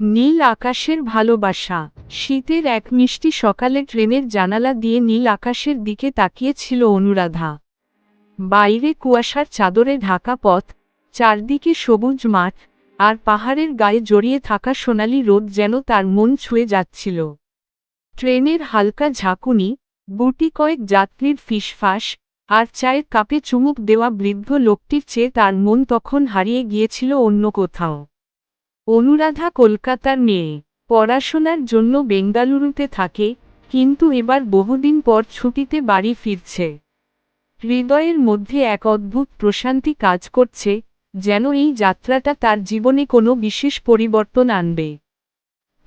নীল আকাশের ভালোবাসা। শীতের এক মিষ্টি সকালে ট্রেনের জানালা দিয়ে নীল আকাশের দিকে তাকিয়েছিল অনুরাধা। বাইরে কুয়াশার চাদরে ঢাকা পথ, চারদিকে সবুজ মাঠ, আর পাহাড়ের গায়ে জড়িয়ে থাকা সোনালি রোদ যেন তার মন ছুঁয়ে যাচ্ছিল। ট্রেনের হালকা ঝাঁকুনি বুটি কয়েক যাত্রীর ফিসফাস, আর চায়ের কাপে চুমুক দেওয়া বৃদ্ধ লোকটির চেয়ে তার মন তখন হারিয়ে গিয়েছিল অন্য কোথাও। অনুরাধা কলকাতার মেয়ে। পড়াশোনার জন্য বেঙ্গালুরুতে থাকে, কিন্তু এবার বহুদিন পর ছুটিতে বাড়ি ফিরছে। হৃদয়ের মধ্যে এক অদ্ভুত প্রশান্তি কাজ করছে, যেন এই যাত্রাটা তার জীবনে কোনো বিশেষ পরিবর্তন আনবে।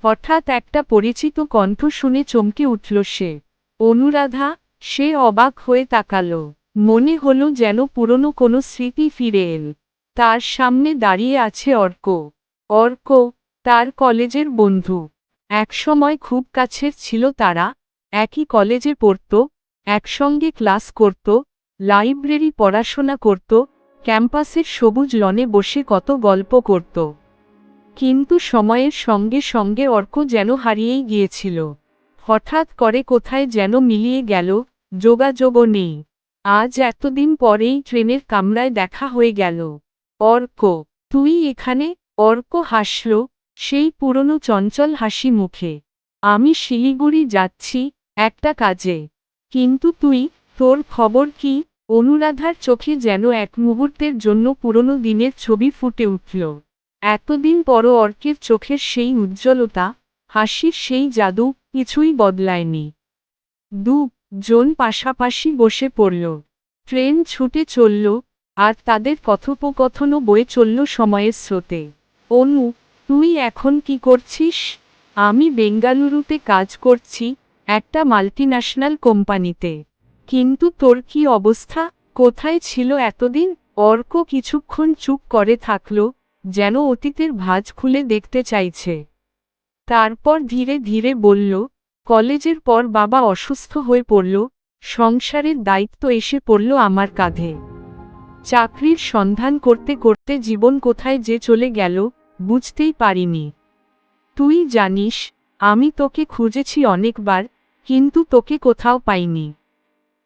হঠাৎ একটা পরিচিত কণ্ঠ শুনে চমকে উঠল সে। অনুরাধা, সে অবাক হয়ে তাকাল। মনে হলো যেন পুরনো কোনো স্মৃতি ফিরে এল। তার সামনে দাঁড়িয়ে আছে অর্ক। অর্ক, তার কলেজের বন্ধু। একসময় খুব কাছের ছিল তারা, একই কলেজে পড়ত, একসঙ্গে ক্লাস করত, লাইব্রেরি পড়াশোনা করত, ক্যাম্পাসের সবুজ লনে বসে কত গল্প করত। কিন্তু সময়ের সঙ্গে সঙ্গে অর্ক যেন হারিয়েই গিয়েছিল। হঠাৎ করে কোথায় যেন মিলিয়ে গেল, যোগাযোগও নেই। আজ এতদিন পরেই ট্রেনের কামরায় দেখা হয়ে গেল। অর্ক, তুই এখানে? অর্ক হাসল, সেই পুরনো চঞ্চল হাসি মুখে। আমি শিলিগুড়ি যাচ্ছি একটা কাজে। কিন্তু তুই, তোর খবর কি? অনুরাধার চোখে যেন এক মুহূর্তের জন্য পুরনো দিনের ছবি ফুটে উঠল। এতদিন পরও অর্কের চোখের সেই উজ্জ্বলতা, হাসির সেই জাদু কিছুই বদলায়নি। দু জন পাশাপাশি বসে পড়ল। ট্রেন ছুটে চলল, আর তাদের কথোপকথনও বয়ে চলল সময়ের স্রোতে। অনু তুই এখন কি করছিস? আমি বেঙ্গালুরুতে কাজ করছি, একটা মাল্টিন্যাশনাল কোম্পানিতে। কিন্তু তোর কি অবস্থা? কোথায় ছিল এতদিন? অর্ক কিছুক্ষণ চুপ করে থাকল, যেন অতীতের ভাঁজ খুলে দেখতে চাইছে। তারপর ধীরে ধীরে বলল, কলেজের পর বাবা অসুস্থ হয়ে পড়ল, সংসারের দায়িত্ব এসে পড়ল আমার কাঁধে। চাকরির সন্ধান করতে করতে জীবন কোথায় যে চলে গেল বুঝতেই পারিনি। তুই জানিস, আমি তোকে খুঁজেছি অনেকবার, কিন্তু তোকে কোথাও পাইনি।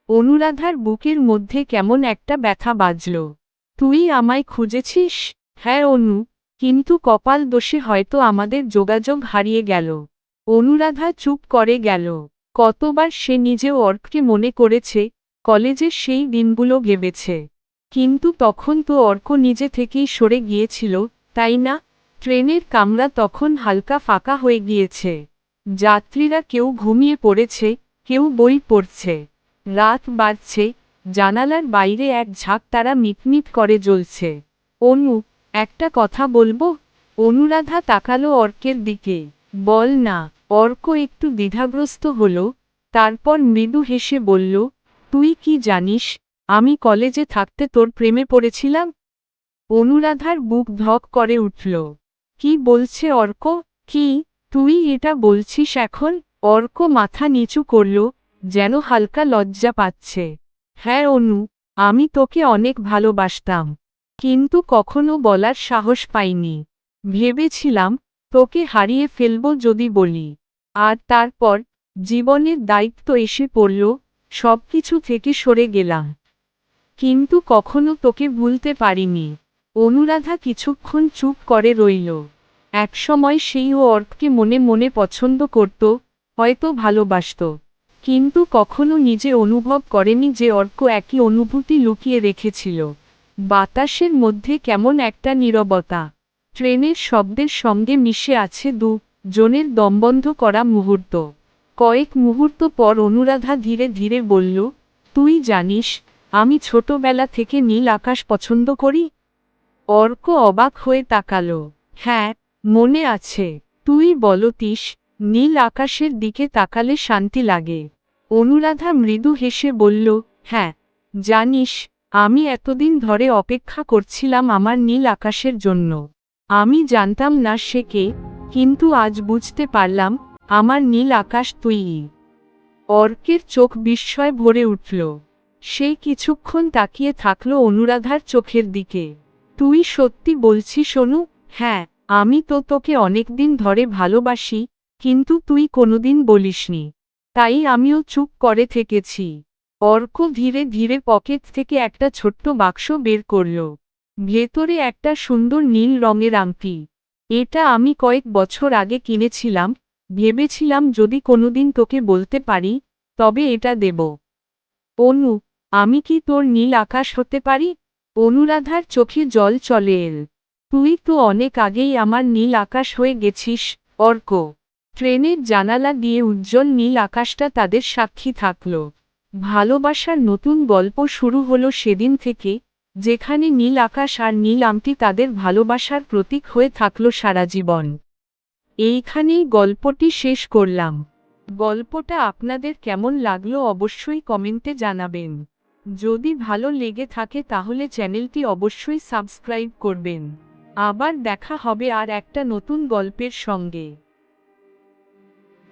অনুরাধার বুকের মধ্যে কেমন একটা ব্যথা বাজল। তুই আমায় খুঁজেছিস? হ্যাঁ অনু, কিন্তু কপাল দোষে হয়তো আমাদের যোগাযোগ হারিয়ে গেল। অনুরাধা চুপ করে গেল। কতবার সে নিজেও অর্ককে মনে করেছে কলেজের সেই দিনগুলো ভেবেছে। কিন্তু তখন তো অর্ক নিজে থেকেই সরে গিয়েছিল, তাই না? ট্রেনের কামরা তখন হালকা ফাঁকা হয়ে গিয়েছে। যাত্রীরা কেউ ঘুমিয়ে পড়েছে, কেউ বই পড়ছে। রাত বাড়ছে, জানালার বাইরে এক ঝাঁক তারা মিটমিট করে জ্বলছে। অনু, একটা কথা বলব? অনুরাধা তাকালো অর্কের দিকে। বল না, অর্ক একটু দ্বিধাগ্রস্ত হল, তারপর মৃদু হেসে বলল, তুই কি জানিস, আমি কলেজে থাকতে তোর প্রেমে পড়েছিলাম? অনুরাধার বুক ধক করে উঠল। কি বলছে অর্ক? কি? তুই এটা বলছিস এখন? অর্ক মাথা নিচু করল, যেন হালকা লজ্জা পাচ্ছে। হ্যাঁ অনু, আমি তোকে অনেক ভালোবাসতাম। কিন্তু কখনো বলার সাহস পাইনি। ভেবেছিলাম, তোকে হারিয়ে ফেলব যদি বলি। আর তারপর, জীবনের দায়িত্ব এসে পড়ল, সবকিছু থেকে সরে গেলাম। কিন্তু কখনো তোকে ভুলতে পারিনি। অনুরাধা কিছুক্ষণ চুপ করে রইল। একসময় সেই ও অর্ককে মনে মনে পছন্দ করত, হয়তো ভালোবাসত। কিন্তু কখনো নিজে অনুভব করেনি যে অর্ক একই অনুভূতি লুকিয়ে রেখেছিল। বাতাসের মধ্যে কেমন একটা নীরবতা। ট্রেনের শব্দের সঙ্গে মিশে আছে দু জনের দমবন্ধ করা মুহূর্ত। কয়েক মুহূর্ত পর অনুরাধা ধীরে ধীরে বলল, তুই জানিস, আমি ছোটবেলা থেকে নীল আকাশ পছন্দ করি অর্ক অবাক হয়ে তাকালো। হ্যাঁ মনে আছে। তুই বলতিস নীল আকাশের দিকে তাকালে শান্তি লাগে অনুরাধা মৃদু হেসে বলল হ্যাঁ জানিস, আমি এতদিন ধরে অপেক্ষা করছিলাম আমার নীল আকাশের জন্য। আমি জানতাম না সে কে, কিন্তু আজ বুঝতে পারলাম, আমার নীল আকাশ তুই অর্কের চোখ বিস্ময় ভরে উঠল। সে কিছুক্ষণ তাকিয়ে থাকল অনুরাধার চোখের দিকে। তুই সত্যি বলছি অনু হ্যাঁ আমি তো তোকে অনেকদিন ধরে ভালোবাসি, কিন্তু তুই কোনোদিন বলিসনি। তাই আমিও চুপ করে থেকেছি। অর্ক ধীরে ধীরে পকেট থেকে একটা ছোট্ট বাক্স বের করল। ভেতরে একটা সুন্দর নীল রঙের আংটি। এটা আমি কয়েক বছর আগে কিনেছিলাম, ভেবেছিলাম যদি কোনোদিন তোকে বলতে পারি, তবে এটা দেব। অনু, আমি কি তোর নীল আকাশ হতে পারি? অনুরাধার চোখে জল চলে এল। তুই তো অনেক আগেই আমার নীল আকাশ হয়ে গেছিস, অর্ক। ট্রেনের জানালা দিয়ে উজ্জ্বল নীল আকাশটা তাদের সাক্ষী থাকল। ভালোবাসার নতুন গল্প শুরু হলো সেদিন থেকে, যেখানে নীল আকাশ আর নীল আমটি তাদের ভালোবাসার প্রতীক হয়ে থাকল সারা জীবন। এইখানেই গল্পটি শেষ করলাম। গল্পটা আপনাদের কেমন লাগল অবশ্যই কমেন্টে জানাবেন। যদি ভালো লেগে থাকে তাহলে চ্যানেলটি অবশ্যই সাবস্ক্রাইব করবেন। আবার দেখা হবে আর একটা নতুন গল্পের সঙ্গে।